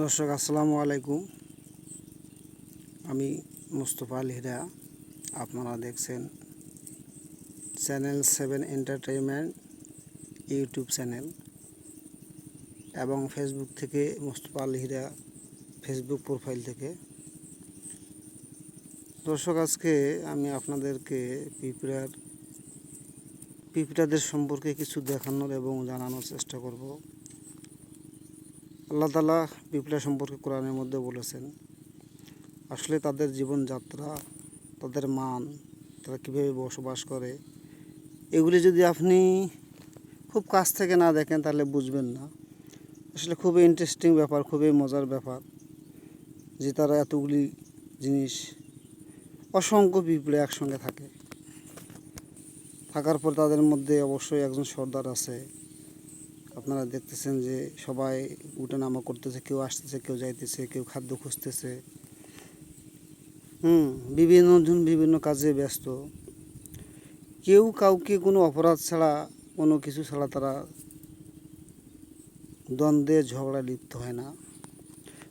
দর্শক, আসসালামু আলাইকুম। আমি মুস্তফা আল হীরা আপনারা দেখছেন channel seven entertainment YouTube channel এবং ফেসবুক থেকে মুস্তফা আল হীরা ফেসবুক প্রোফাইল থেকে। দর্শক, আজকে আমি আপনাদেরকে পিঁপড়ার, পিঁপড়াদের সম্পর্কে কিছু দেখানোর এবং জানানোর চেষ্টা করব। আল্লাহ তালা পিঁপড়া সম্পর্কে কোরআনের মধ্যে বলেছেন, আসলে তাদের জীবনযাত্রা, তাদের মান, তারা কীভাবে বসবাস করে, এগুলি যদি আপনি খুব কাছ থেকে না দেখেন তাহলে বুঝবেন না। আসলে খুবই ইন্টারেস্টিং ব্যাপার, খুবই মজার ব্যাপার যে তারা এতগুলি জিনিস, অসংখ্য পিঁপড়ে একসঙ্গে থাকে। থাকার পর তাদের মধ্যে অবশ্যই একজন সর্দার আছে। আপনারা দেখতেছেন যে সবাই উঠে নামা করতেছে, কেউ আসতেছে, কেউ যাইতেছে, কেউ খাদ্য খুঁজতেছে। হুম, বিভিন্ন জন বিভিন্ন কাজে ব্যস্ত। কেউ কাউকে কোনো অপরাধ ছাড়া, কোনো কিছু ছাড়া তারা দ্বন্দ্বে, ঝগড়া লিপ্ত হয় না।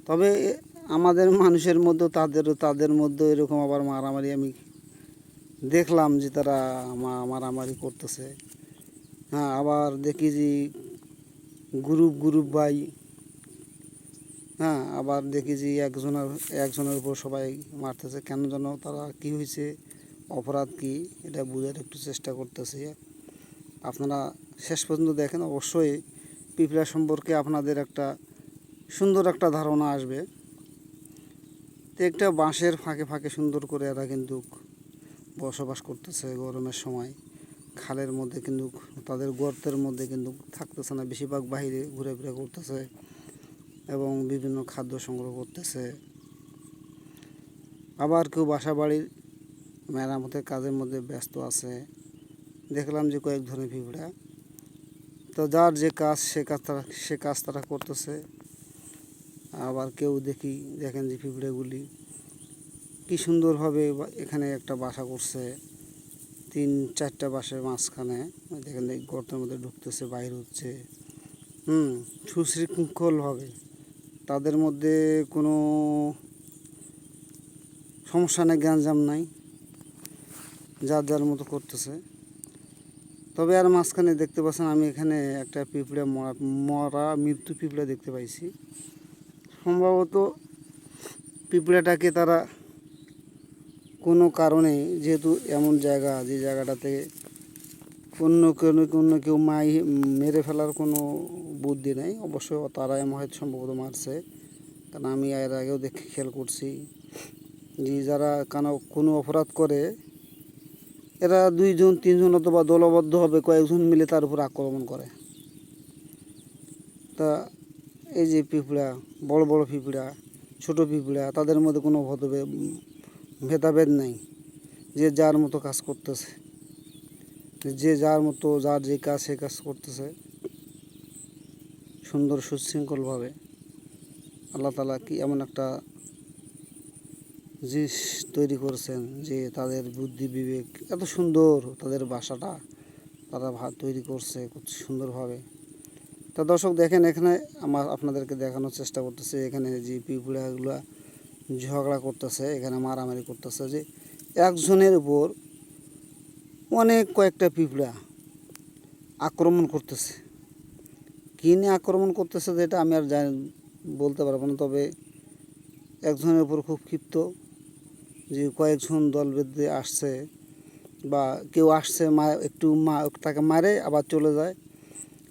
তবে আমাদের মানুষের মধ্যে, তাদের তাদের মধ্যে এরকম আবার মারামারি আমি দেখলাম যে তারা মারামারি করতেছে। হ্যাঁ আবার দেখি যে গ্রুপ গ্রুপ বাই হ্যাঁ আবার দেখি যে একজনের একজনের উপর সবাই মারতেছে। কেন যেন তারা কি হয়েছে? অপরাধ কি? এটা বোঝার একটু চেষ্টা করতেছে। আপনারা শেষ পর্যন্ত দেখেন, অবশ্যই পিঁপড়া সম্পর্কে আপনাদের একটা সুন্দর একটা ধারণা আসবে। তো একটা বাঁশের ফাঁকে ফাঁকে সুন্দর করে এরা কিন্তু বসবাস করতেছে গরমের সময়। খালের মধ্যে কিন্তু তাদের গর্তের মধ্যে কিন্তু থাকতেছে না, বেশিরভাগ বাইরে ঘুরে ঘুরে করতেছে এবং বিভিন্ন খাদ্য সংগ্রহ করতেছে। আবার কেউ বাসা বাড়ির মেরামতের কাজের মধ্যে ব্যস্ত আছে। দেখলাম যে কয়েক ধরনের পিঁপড়া তো যার যে কাজ, সে কাজ তারা, সে কাজ তারা করতেছে। আবার কেউ দেখি, দেখেন যে পিঁপড়েগুলি কি সুন্দরভাবে এখানে একটা বাসা করছে। তিন চারটা বাসের মাঝখানে দেখেন গর্তের মধ্যে ঢুকতেছে, বাইর হচ্ছে হুম সুশৃঙ্খলভাবে তাদের মধ্যে কোনো সমস্যা নেই, গ্যাঞ্জাম নাই। যার যার মতো করতেছে। তবে আর মাঝখানে দেখতে পাচ্ছেন, আমি এখানে একটা পিঁপড়ে মরা মরা, মৃত্যু পিঁপড়ে দেখতে পাইছি। সম্ভবত পিঁপড়েটাকে তারা কোনো কারণে যেহেতু এমন জায়গা, যে জায়গাটাতে অন্য কোনো অন্য কেউ মাই, মেরে ফেলার কোনো বুদ্ধি নেই। অবশ্যই তারা এমন হয়তো সম্ভবত মারছে। কারণ আমি এর আগেও দেখে খেয়াল করছি যে যারা কেন কোনো অপরাধ করে, এরা দুইজন, তিনজন অথবা দলবদ্ধ হবে, কয়েকজন মিলে তার উপর আক্রমণ করে। তা এই যে পিঁপড়া, বড় বড় পিঁপড়া, ছোট পিঁপড়া, তাদের মধ্যে কোনো ভেদভেদ ভেদাভেদ নাই। যে যার মতো কাজ করতেছে, যে যার মতো, যার যে কাজ সে কাজ করতেছে, সুন্দর সুশৃঙ্খলভাবে আল্লাহ তালা কি এমন একটা জিনিস তৈরি করেছেন যে তাদের বুদ্ধি বিবেক এত সুন্দর, তাদের বাসাটা তারা তৈরি করছে খুব সুন্দরভাবে। তা দর্শক দেখেন, এখানে আমার আপনাদেরকে দেখানোর চেষ্টা করতেছে, এখানে যে পিঁপড়াগুলো ঝগড়া করতেছে, এখানে মারামারি করতেছে যে একজনের উপর অনেক কয়েকটা পিঁপড়া আক্রমণ করতেছে। কী নিয়ে আক্রমণ করতেছে যেটা আমি আর জানি, বলতে পারব না, তবে একজনের উপর খুব ক্ষিপ্ত যে কয়েকজন দল বেঁধে আসছে বা কেউ আসছে, মা একটু মা তাকে মারে, আবার চলে যায়।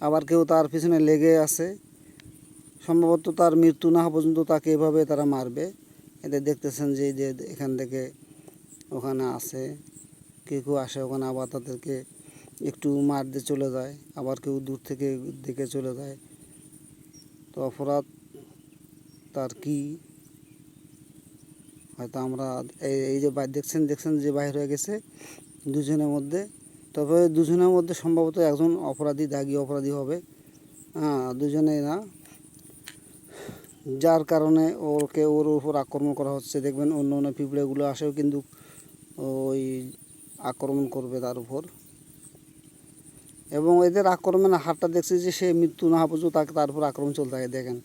আবার কেউ তার পিছনে লেগে আছে। সম্ভবত তার মৃত্যু না হওয়া পর্যন্ত তাকে এভাবে তারা মারবে। এতে দেখতেছেন যে যে এখান থেকে ওখানে আসে, কেউ কেউ আসে, ওখানে আবার তাদেরকে একটু মার দিয়ে চলে যায়, আবার কেউ দূর থেকে দেখে চলে যায়। তো অপরাধ তার কি? হয়তো আমরা এই যে দেখছেন দেখছেন যে বাইর হয়ে গেছে দুজনের মধ্যে। তবে দুজনের মধ্যে সম্ভবত একজন অপরাধী, দাগি অপরাধী হবে। হ্যাঁ দুজনেই না। যার কারণে ওকে ওর উপর আক্রমণ করা হচ্ছে। দেখবেন অন্য অন্য পিঁপড়েগুলো আসেও কিন্তু ওই আক্রমণ করবে তার উপর। এবং এদের আক্রমণের হারটা দেখছি যে সে মৃত্যু না পর্যন্ত তাকে তার উপর আক্রমণ চলতে থাকে। দেখেন,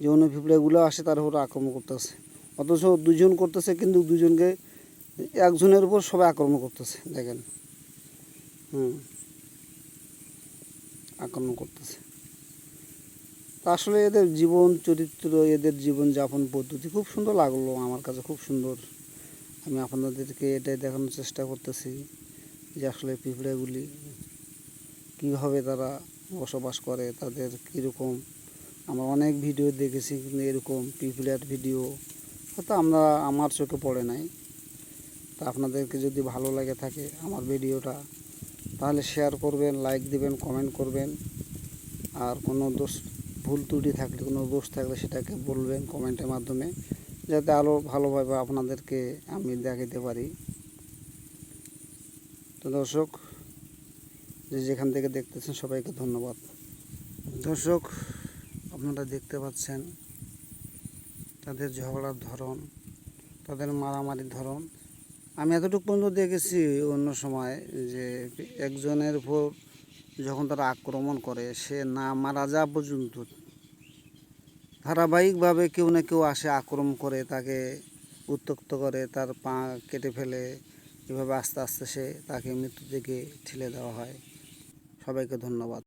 যে অন্য পিঁপড়েগুলো আসে তার উপর আক্রমণ করতেছে। অথচ দুজন করতেছে কিন্তু দুজনকে একজনের উপর সবাই আক্রমণ করতেছে। দেখেন, হুম, আক্রমণ করতেছে। আসলে এদের জীবন চরিত্র, এদের জীবন যাপন পদ্ধতি খুব সুন্দর লাগল, আমার কাছে খুব সুন্দর। আমি আপনাদেরকে এটাই দেখানোর চেষ্টা করতেছি যে আসলে পিঁপড়েগুলি কীভাবে তারা বসবাস করে, তাদের কীরকম। আমরা অনেক ভিডিও দেখেছি এরকম পিঁপড়ের ভিডিও, হয়তো আমরা, আমার চোখে পড়ে নাই। তা আপনাদেরকে যদি ভালো লাগে থাকে আমার ভিডিওটা, তাহলে শেয়ার করবেন লাইক দিবেন কমেন্ট করবেন। আর কোনো দোষ ভুল ত্রুটি থাকলে, কোনো দোষ থাকলে সেটাকে বলবেন কমেন্টের মাধ্যমে, যাতে আরও ভালোভাবে আপনাদেরকে আমি দেখাতে পারি। তো দর্শক, যে যেখান থেকে দেখতেছেন সবাইকে ধন্যবাদ। দর্শক, আপনারা দেখতে পাচ্ছেন তাদের ঝগড়ার ধরন, তাদের মারামারির ধরন। আমি এতটুকু পর্যন্ত দেখেছি অন্য সময় যে একজনের উপর যখন তারা আক্রমণ করে, সে না মারা যাওয়া পর্যন্ত ধারাবাহিকভাবে কেউ না কেউ আসে আক্রমণ করে, তাকে উত্তক্ত করে, তার পা কেটে ফেলে। এভাবে আস্তে আস্তে সে তাকে মৃত্যু থেকে ঠেলে দেওয়া হয়। সবাইকে ধন্যবাদ।